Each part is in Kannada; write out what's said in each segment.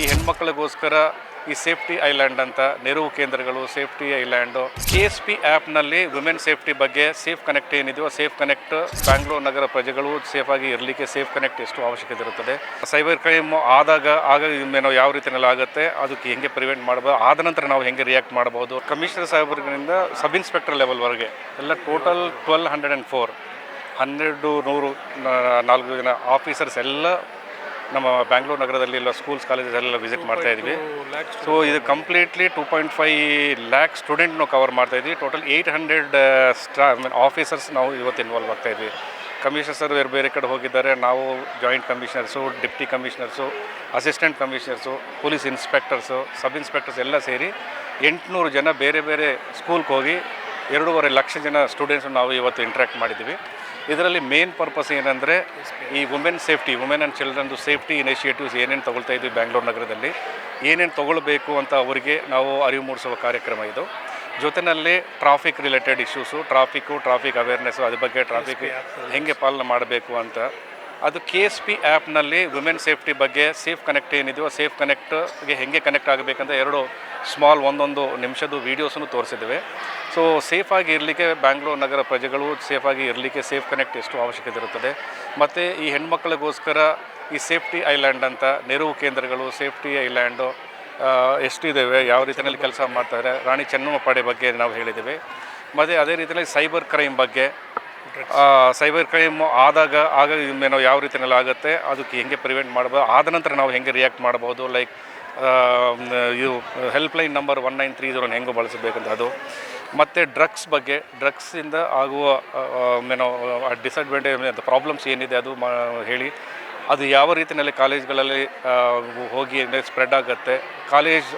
ಈ ಹೆಣ್ಮಕ್ಳಿಗೋಸ್ಕರ ಈ ಸೇಫ್ಟಿ ಐಲ್ಯಾಂಡ್ ಅಂತ ನೆರವು ಕೇಂದ್ರಗಳು, safety island, K S P ಆ್ಯಪ್ನಲ್ಲಿ ವುಮೆನ್ ಸೇಫ್ಟಿ ಬಗ್ಗೆ ಸೇಫ್ ಕನೆಕ್ಟ್ ಏನಿದೆಯೋ ಸೇಫ್ ಕನೆಕ್ಟ್ ಬ್ಯಾಂಗ್ಳೂರು ನಗರ ಪ್ರಜೆಗಳು ಸೇಫ್ ಆಗಿ ಇರಲಿಕ್ಕೆ ಸೇಫ್ ಕನೆಕ್ಟ್ ಎಷ್ಟು ಅವಶ್ಯಕತೆ ಇರುತ್ತದೆ. ಸೈಬರ್ ಕ್ರೈಮ್ ಆದಾಗ, ಆಗ ಏನೋ ಯಾವ ರೀತಿಯಲ್ಲಿ ಆಗುತ್ತೆ, ಅದಕ್ಕೆ ಹೆಂಗೆ ಪ್ರಿವೆಂಟ್ ಮಾಡಬಹುದು ಆದ ನಂತರ ನಾವು ಹೆಂಗೆ ರಿಯಾಕ್ಟ್ ಮಾಡಬಹುದು ಕಮಿಷನರ್ ಸಾಹೇಬ್ರಿಂದ ಸಬ್ ಇನ್ಸ್ಪೆಕ್ಟರ್ ಲೆವೆಲ್ವರೆಗೆ ಎಲ್ಲ total twelve hundred and four, ಹನ್ನೆರಡು ನೂರು ನಾಲ್ಕು ಜನ ಆಫೀಸರ್ಸ್ ಎಲ್ಲ ನಮ್ಮ ಬ್ಯಾಂಗ್ಳೂರು ನಗರದಲ್ಲಿ ಎಲ್ಲ ಸ್ಕೂಲ್ಸ್ ಕಾಲೇಜಸ್ ಎಲ್ಲ ವಿಸಿಟ್ ಮಾಡ್ತಾ ಇದ್ವಿ. ಸೊ ಇದು completely two point five lakh ಸ್ಟೂಡೆಂಟ್ನು cover ಮಾಡ್ತಾ ಇದ್ವಿ. ಟೋಟಲ್ ಏಯ್ಟ್ ಹಂಡ್ರೆಡ್ ಸ್ಟಾ ಆಫೀಸರ್ಸ್ ನಾವು ಇವತ್ತು ಇನ್ವಾಲ್ವ್ ಆಗ್ತಾ ಇದ್ವಿ. ಕಮಿಷನರ್ ಸರ್ ಬೇರೆ ಬೇರೆ ಕಡೆ ಹೋಗಿದ್ದಾರೆ. ನಾವು joint commissioners deputy commissioners assistant commissioners police inspectors sub inspectors ಎಲ್ಲ ಸೇರಿ ಎಂಟುನೂರು ಜನ ಬೇರೆ ಬೇರೆ ಸ್ಕೂಲ್ಗೆ ಹೋಗಿ ಎರಡೂವರೆ ಲಕ್ಷ ಜನ ಸ್ಟೂಡೆಂಟ್ಸ್ ನಾವು ಇವತ್ತು ಇಂಟ್ರ್ಯಾಕ್ಟ್ ಮಾಡಿದ್ದೀವಿ ಇದರಲ್ಲಿ ಮೇನ್ ಪರ್ಪಸ್ ಏನಂದರೆ ಈ ವುಮೆನ್ ಸೇಫ್ಟಿ ವುಮೆನ್ ಆ್ಯಂಡ್ ಚಿಲ್ಡ್ರನ್ದು ಸೇಫ್ಟಿ ಇನಿಷಿಯೇಟಿವ್ಸ್ ಏನೇನು ತೊಗೊಳ್ತಾ ಇದ್ವಿ ಬ್ಯಾಂಗ್ಳೂರು ನಗರದಲ್ಲಿ ಏನೇನು ತೊಗೊಳ್ಬೇಕು ಅಂತ ಅವರಿಗೆ ನಾವು ಅರಿವು ಮೂಡಿಸುವ ಕಾರ್ಯಕ್ರಮ ಇದು. ಜೊತೆಯಲ್ಲಿ traffic related issues traffic traffic awareness ಅದ್ರ ಬಗ್ಗೆ ಟ್ರಾಫಿಕ್ ಹೆಂಗೆ ಪಾಲನೆ ಮಾಡಬೇಕು ಅಂತ. ಅದು ಕೆ ಎಸ್ ಪಿ ಆ್ಯಪ್ನಲ್ಲಿ ವುಮೆನ್ ಸೇಫ್ಟಿ ಬಗ್ಗೆ ಸೇಫ್ ಕನೆಕ್ಟ್ ಏನಿದೆಯೋ ಸೇಫ್ ಕನೆಕ್ಟ್ಗೆ ಹೆಂಗೆ ಕನೆಕ್ಟ್ ಆಗಬೇಕಂತ ಎರಡು ಸ್ಮಾಲ್ ಒಂದೊಂದು ನಿಮಿಷದ ವೀಡಿಯೋಸನ್ನು ತೋರಿಸಿದ್ದೇವೆ. ಸೊ, ಸೇಫಾಗಿ ಇರಲಿಕ್ಕೆ ಬ್ಯಾಂಗ್ಳೂರು ನಗರ ಪ್ರಜೆಗಳು ಸೇಫಾಗಿ ಇರಲಿಕ್ಕೆ ಸೇಫ್ ಕನೆಕ್ಟ್ ಎಷ್ಟು ಅವಶ್ಯಕತೆ ಇರುತ್ತದೆ. ಮತ್ತು ಈ ಹೆಣ್ಮಕ್ಳಿಗೋಸ್ಕರ ಈ ಸೇಫ್ಟಿ ಐಲ್ಯಾಂಡ್ ಅಂತ ನೆರವು ಕೇಂದ್ರಗಳು, ಸೇಫ್ಟಿ ಐಲ್ಯಾಂಡು ಎಷ್ಟು ಎಷ್ಟಿದ್ದಾವೆ ಯಾವ ರೀತಿಯಲ್ಲಿ ಕೆಲಸ ಮಾಡ್ತಾರೆ, ರಾಣಿ ಚೆನ್ನಮ್ಮ ಪಡೆ ಬಗ್ಗೆ ನಾವು ಹೇಳಿದ್ದೇವೆ. ಮತ್ತು ಅದೇ ರೀತಿಯಲ್ಲಿ ಸೈಬರ್ ಕ್ರೈಮ್ ಬಗ್ಗೆ ಸೈಬರ್ ಕ್ರೈಮ್ ಆದಾಗ, ಆಗ ನಾವು ಯಾವ ರೀತಿಯಲ್ಲಿ ಆಗುತ್ತೆ, ಅದಕ್ಕೆ ಹೆಂಗೆ ಪ್ರಿವೆಂಟ್ ಮಾಡ್ಬೋದು ಆದ ನಂತರ ನಾವು ಹೆಂಗೆ ರಿಯಾಕ್ಟ್ ಮಾಡ್ಬೋದು ಲೈಕ್ ಇದು helpline number one nine three ಜೀರೋನ ಹೆಂಗೆ ಬಳಸಬೇಕಂತ ಅದು. ಮತ್ತು ಡ್ರಗ್ಸ್ ಬಗ್ಗೆ ಡ್ರಗ್ಸಿಂದ ಆಗುವ ಏನೋ ಡಿಸಡ್ವಾಂಟೇಜ್ ಪ್ರಾಬ್ಲಮ್ಸ್ ಏನಿದೆ ಅದು ಮಾ, ಹೇಳಿ. ಅದು ಯಾವ ರೀತಿಯಲ್ಲಿ ಕಾಲೇಜ್ಗಳಲ್ಲಿ ಹೋಗಿ ಸ್ಪ್ರೆಡ್ ಆಗುತ್ತೆ. ಕಾಲೇಜ್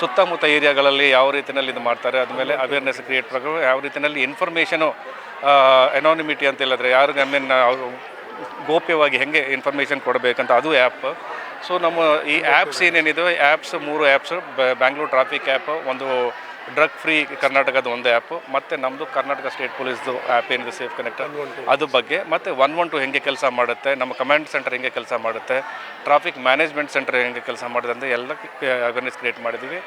ಸುತ್ತಮುತ್ತ ಏರಿಯಾಗಳಲ್ಲಿ ಯಾವ ರೀತಿಯಲ್ಲಿ ಇದು ಮಾಡ್ತಾರೆ, ಅದ್ಮೇಲೆ ಅವೇರ್ನೆಸ್ ಕ್ರಿಯೇಟ್ ಯಾವ ರೀತಿಯಲ್ಲಿ ಇನ್ಫಾರ್ಮೇಷನು ಎನಾನಿಮಿಟಿ ಅಂತ ಹೇಳಿದ್ರೆ ಯಾರಿಗೆ ಐ ಮೀನ್ ಗೋಪ್ಯವಾಗಿ ಹೆಂಗೆ ಇನ್ಫಾರ್ಮೇಷನ್ ಕೊಡಬೇಕಂತ ಅದು ಆ್ಯಪ್ ಸೊ ನಮ್ಮ ಈ ಆ್ಯಪ್ಸ್ ಏನೇನಿದೆ ಆ್ಯಪ್ಸ್ ಮೂರು ಆ್ಯಪ್ಸ್ ಬ್ಯಾಂಗ್ಳೂರ್ ಟ್ರಾಫಿಕ್ ಆ್ಯಪ್ ಒಂದು ಡ್ರಗ್ ಫ್ರೀ ಕರ್ನಾಟಕದ ಒಂದು ಆ್ಯಪ್ ಮತ್ತು ನಮ್ಮದು ಕರ್ನಾಟಕ ಸ್ಟೇಟ್ ಪೊಲೀಸ್ದು ಆ್ಯಪ್ ಏನಿದೆ ಸೇಫ್ ಕನೆಕ್ಟ್ ಅದು ಬಗ್ಗೆ, ಮತ್ತು ಒನ್ ಒನ್ ಟು ಹೆಂಗೆ ಕೆಲಸ ಮಾಡುತ್ತೆ, ನಮ್ಮ ಕಮಾಂಡ್ ಸೆಂಟರ್ ಹೆಂಗೆ ಕೆಲಸ ಮಾಡುತ್ತೆ ಟ್ರಾಫಿಕ್ ಮ್ಯಾನೇಜ್ಮೆಂಟ್ ಸೆಂಟರ್ ಹೆಂಗೆ ಕೆಲಸ ಮಾಡುತ್ತೆ ಅಂತ ಎಲ್ಲ ಅವೇರ್ನೆಸ್ ಕ್ರಿಯೇಟ್ ಮಾಡಿದ್ದೀವಿ.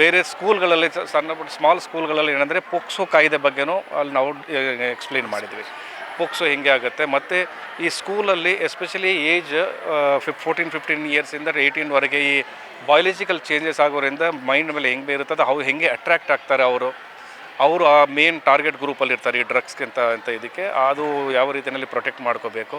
ಬೇರೆ ಸ್ಕೂಲ್ಗಳಲ್ಲಿ ಸಣ್ಣ ಪುಟ್ಟ ಸ್ಮಾಲ್ ಸ್ಕೂಲ್ಗಳಲ್ಲಿ ಏನಂದರೆ ಪೋಕ್ಸೋ ಕಾಯ್ದೆ ಬಗ್ಗೆನೂ ಅಲ್ಲಿ ನಾವು ಎಕ್ಸ್ಪ್ಲೇನ್ ಮಾಡಿದ್ವಿ. ಪೋಕ್ಸೋ ಹೇಗೆ ಆಗುತ್ತೆ? ಮತ್ತು ಈ ಸ್ಕೂಲಲ್ಲಿ ಎಸ್ಪೆಷಲಿ ಏಜ್ ಫಿಫ್ ಫೋರ್ಟೀನ್ ಫಿಫ್ಟೀನ್ ಇಯರ್ಸಿಂದ ಏಯ್ಟೀನ್ವರೆಗೆ ಈ ಬಯಾಲಜಿಕಲ್ ಚೇಂಜಸ್ ಆಗೋರಿಂದ ಮೈಂಡ್ ಮೇಲೆ ಹೆಂಗೆ ಇರುತ್ತದೆ ಅವ್ರು ಹೆಂಗೆ ಅಟ್ರ್ಯಾಕ್ಟ್ ಆಗ್ತಾರೆ ಅವರು? ಅವರು ಆ ಮೇನ್ ಟಾರ್ಗೆಟ್ ಗ್ರೂಪಲ್ಲಿ ಇರ್ತಾರೆ ಈ ಡ್ರಗ್ಸ್ಗಿಂತ ಅಂತ ಇದಕ್ಕೆ. ಅದು ಯಾವ ರೀತಿಯಲ್ಲಿ ಪ್ರೊಟೆಕ್ಟ್ ಮಾಡ್ಕೋಬೇಕು?